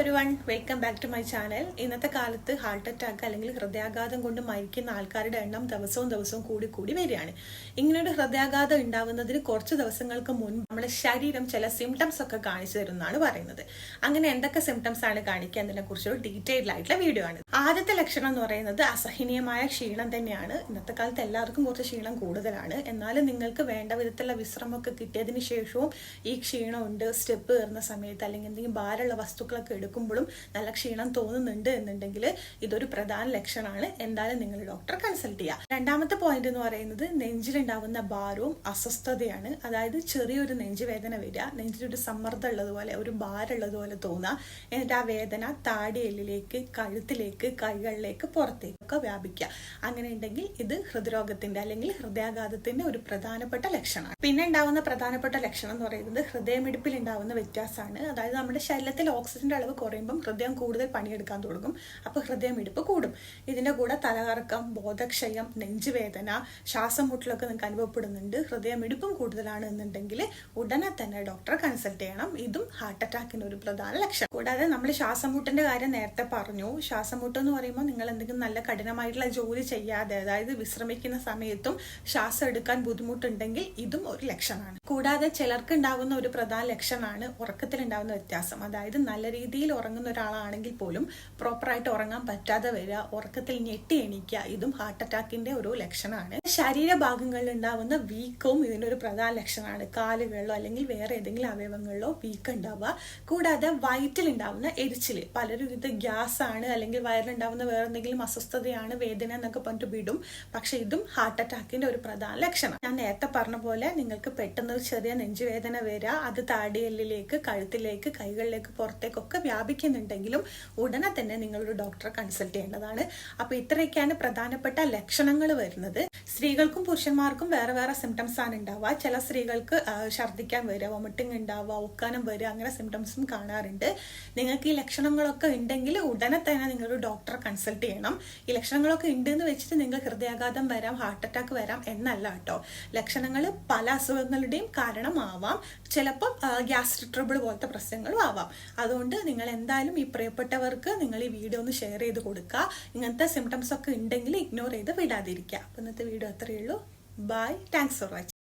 ഒരു one welcome back to my channel ഇന്നത്തെ കാലത്ത് ഹാർട്ട് അറ്റാക്ക് അല്ലെങ്കിൽ ഹൃദയാഘാതം കൊണ്ട് മരിക്കുന്ന ആൾക്കാരുടെ എണ്ണം ദിവസവും ദിവസവും കൂടി കൂടി വരികയാണ്. ഇങ്ങനൊരു ഹൃദയാഘാതം ഉണ്ടാവുന്നതിന് കുറച്ച് ദിവസങ്ങൾക്ക് മുൻപ് നമ്മുടെ ശരീരം ചില സിംറ്റംസ് ഒക്കെ കാണിച്ചു തരുമെന്നാണ് പറയുന്നത്. അങ്ങനെ എന്തൊക്കെ സിംറ്റംസ് ആണ് കാണിക്കുക എന്നതിനെ കുറിച്ചൊരു ഡീറ്റെയിൽഡ് ആയിട്ടുള്ള വീഡിയോ ആണ്. ആദ്യത്തെ ലക്ഷണം എന്ന് പറയുന്നത് അസഹനീയമായ ക്ഷീണം തന്നെയാണ്. ഇന്നത്തെ കാലത്ത് എല്ലാവർക്കും കുറച്ച് ക്ഷീണം കൂടുതലാണ്. എന്നാലും നിങ്ങൾക്ക് വേണ്ട വിധത്തിലുള്ള വിശ്രമമൊക്കെ കിട്ടിയതിന് ശേഷവും ഈ ക്ഷീണമുണ്ട് സ്റ്റെപ്പ് കയറുന്ന സമയത്ത് അല്ലെങ്കിൽ എന്തെങ്കിലും ഭാരമുള്ള വസ്തുക്കളൊക്കെ എടുക്കുമ്പോഴും നല്ല ക്ഷീണം തോന്നുന്നുണ്ട് എന്നുണ്ടെങ്കിൽ ഇതൊരു പ്രധാന ലക്ഷണമാണ്. എന്തായാലും നിങ്ങൾ ഡോക്ടർ കൺസൾട്ട് ചെയ്യുക രണ്ടാമത്തെ പോയിന്റ് എന്ന് പറയുന്നത് നെഞ്ചിലുണ്ടാവുന്ന ഭാരവും അസ്വസ്ഥതയാണ്. അതായത് ചെറിയൊരു നെഞ്ചുവേദന വരിക നെഞ്ചിലൊരു സമ്മർദ്ദം ഉള്ളതുപോലെ ഒരു ഭാരമുള്ളതുപോലെ തോന്നുക. എന്നിട്ട് ആ വേദന താടിയെല്ലിലേക്ക് കഴുത്തിലേക്ക് കൈകളിലേക്ക് പുറത്തേക്കൊക്കെ വ്യാപിക്കുക. അങ്ങനെ ഉണ്ടെങ്കിൽ ഇത് ഹൃദ്രോഗത്തിന്റെ അല്ലെങ്കിൽ ഹൃദയാഘാതത്തിന്റെ ഒരു പ്രധാനപ്പെട്ട ലക്ഷണമാണ്. പിന്നെ ഉണ്ടാവുന്ന പ്രധാനപ്പെട്ട ലക്ഷണം എന്ന് പറയുന്നത് ഹൃദയമിടിപ്പിൽ ഉണ്ടാവുന്ന വ്യത്യാസമാണ്. അതായത് നമ്മുടെ ശരീരത്തിൽ ഓക്സിജന്റെ അളവ് കുറയുമ്പം ഹൃദയം കൂടുതൽ പണിയെടുക്കാൻ തുടങ്ങും. അപ്പോൾ ഹൃദയമിടിപ്പ് കൂടും. ഇതിന്റെ കൂടെ തലകറക്കം ബോധക്ഷയം നെഞ്ചുവേദന ശ്വാസം മുട്ടലൊക്കെ നിങ്ങൾക്ക് അനുഭവപ്പെടുന്നുണ്ട്. ഹൃദയമിടിപ്പും കൂടുതലാണ് എന്നുണ്ടെങ്കിൽ ഉടനെ തന്നെ ഡോക്ടറെ കൺസൾട്ട് ചെയ്യണം. ഇതും ഹാർട്ട് അറ്റാക്കിന്റെ ഒരു പ്രധാന ലക്ഷണം. കൂടാതെ നമ്മൾ ശ്വാസം മുട്ടിന്റെ കാര്യം നേരത്തെ പറഞ്ഞു. ശ്വാസം മുട്ട് എന്ന് പറയുമ്പോൾ നിങ്ങൾ എന്തെങ്കിലും നല്ല കഠിനമായിട്ടുള്ള ജോലി ചെയ്യാതെ അതായത് വിശ്രമിക്കുന്ന സമയത്തും ശ്വാസം എടുക്കാൻ ബുദ്ധിമുട്ടുണ്ടെങ്കിൽ ഇതും ഒരു ലക്ഷണമാണ്. കൂടാതെ ചിലർക്ക് ഉണ്ടാകുന്ന ഒരു പ്രധാന ലക്ഷണമാണ് ഉറക്കത്തിൽ ഉണ്ടാകുന്ന വ്യത്യാസം. അതായത് നല്ല രീതിയിൽ ഉറങ്ങുന്ന ഒരാളാണെങ്കിൽ പോലും പ്രോപ്പറായിട്ട് ഉറങ്ങാൻ പറ്റാതെ വരിക ഉറക്കത്തിൽ ഞെട്ടി എണീക്കുക ഇതും ഹാർട്ട് അറ്റാക്കിന്റെ ഒരു ലക്ഷണമാണ്. ശരീരഭാഗങ്ങളിൽ ഉണ്ടാവുന്ന വീക്കവും ഇതിന്റെ ഒരു പ്രധാന ലക്ഷണമാണ്. കാലുകളിലോ അല്ലെങ്കിൽ വേറെ ഏതെങ്കിലും അവയവങ്ങളിലോ വീക്ക് ഉണ്ടാവുക. കൂടാതെ വയറ്റിൽ ഉണ്ടാവുന്ന എരിച്ചിൽ പലരും ഇത് ഗ്യാസ് ആണ് അല്ലെങ്കിൽ വയറിലുണ്ടാവുന്ന വേറെ എന്തെങ്കിലും അസ്വസ്ഥതയാണ് വേദന എന്നൊക്കെ പറഞ്ഞിട്ട് വിടും. പക്ഷെ ഇതും ഹാർട്ട് അറ്റാക്കിന്റെ ഒരു പ്രധാന ലക്ഷണം. ഞാൻ നേരത്തെ പറഞ്ഞ പോലെ നിങ്ങൾക്ക് പെട്ടെന്ന് ഒരു ചെറിയ നെഞ്ചുവേദന വരിക അത് താടിയെല്ലിലേക്ക് കഴുത്തിലേക്ക് കൈകളിലേക്ക് പുറത്തേക്കൊക്കെ വ്യാപിക്കുന്നുണ്ടെങ്കിലും ഉടനെ തന്നെ നിങ്ങളൊരു ഡോക്ടറെ കൺസൾട്ട് ചെയ്യേണ്ടതാണ്. അപ്പൊ ഇത്രയൊക്കെയാണ് പ്രധാനപ്പെട്ട ലക്ഷണങ്ങൾ വരുന്നത്. സ്ത്രീകൾക്കും പുരുഷന്മാർക്കും വേറെ വേറെ സിംറ്റംസ് ആണ് ഉണ്ടാവുക. ചില സ്ത്രീകൾക്ക് ഛർദ്ദിക്കാൻ വരിക വൊമിറ്റിംഗ് ഉണ്ടാവുക ഉക്കാനം വരിക അങ്ങനെ സിംറ്റംസും കാണാറുണ്ട്. നിങ്ങൾക്ക് ഈ ലക്ഷണങ്ങളൊക്കെ ഉണ്ടെങ്കിൽ ഉടനെ തന്നെ നിങ്ങളൊരു ഡോക്ടറെ കൺസൾട്ട് ചെയ്യണം. ഈ ലക്ഷണങ്ങളൊക്കെ ഉണ്ട് എന്ന് വെച്ചിട്ട് നിങ്ങൾക്ക് ഹൃദയാഘാതം വരാം ഹാർട്ട് അറ്റാക്ക് വരാം എന്നല്ല കേട്ടോ. ലക്ഷണങ്ങൾ പല അസുഖങ്ങളുടെയും കാരണമാവാം. ചിലപ്പോൾ ഗ്യാസ്ട്രിക് ട്രബിൾ പോലത്തെ പ്രശ്നങ്ങളും ആവാം. അതുകൊണ്ട് നിങ്ങൾ എന്തായാലും ഈ പ്രിയപ്പെട്ടവർക്ക് നിങ്ങൾ ഈ വീഡിയോ ഒന്ന് ഷെയർ ചെയ്ത് കൊടുക്കുക. ഇങ്ങനത്തെ സിംറ്റംസ് ഒക്കെ ഉണ്ടെങ്കിൽ ഇഗ്നോർ ചെയ്ത് വിടാതിരിക്കുക. അപ്പം ഇന്നത്തെ വീഡിയോ അത്രയേ ഉള്ളൂ. Bye thanks for watching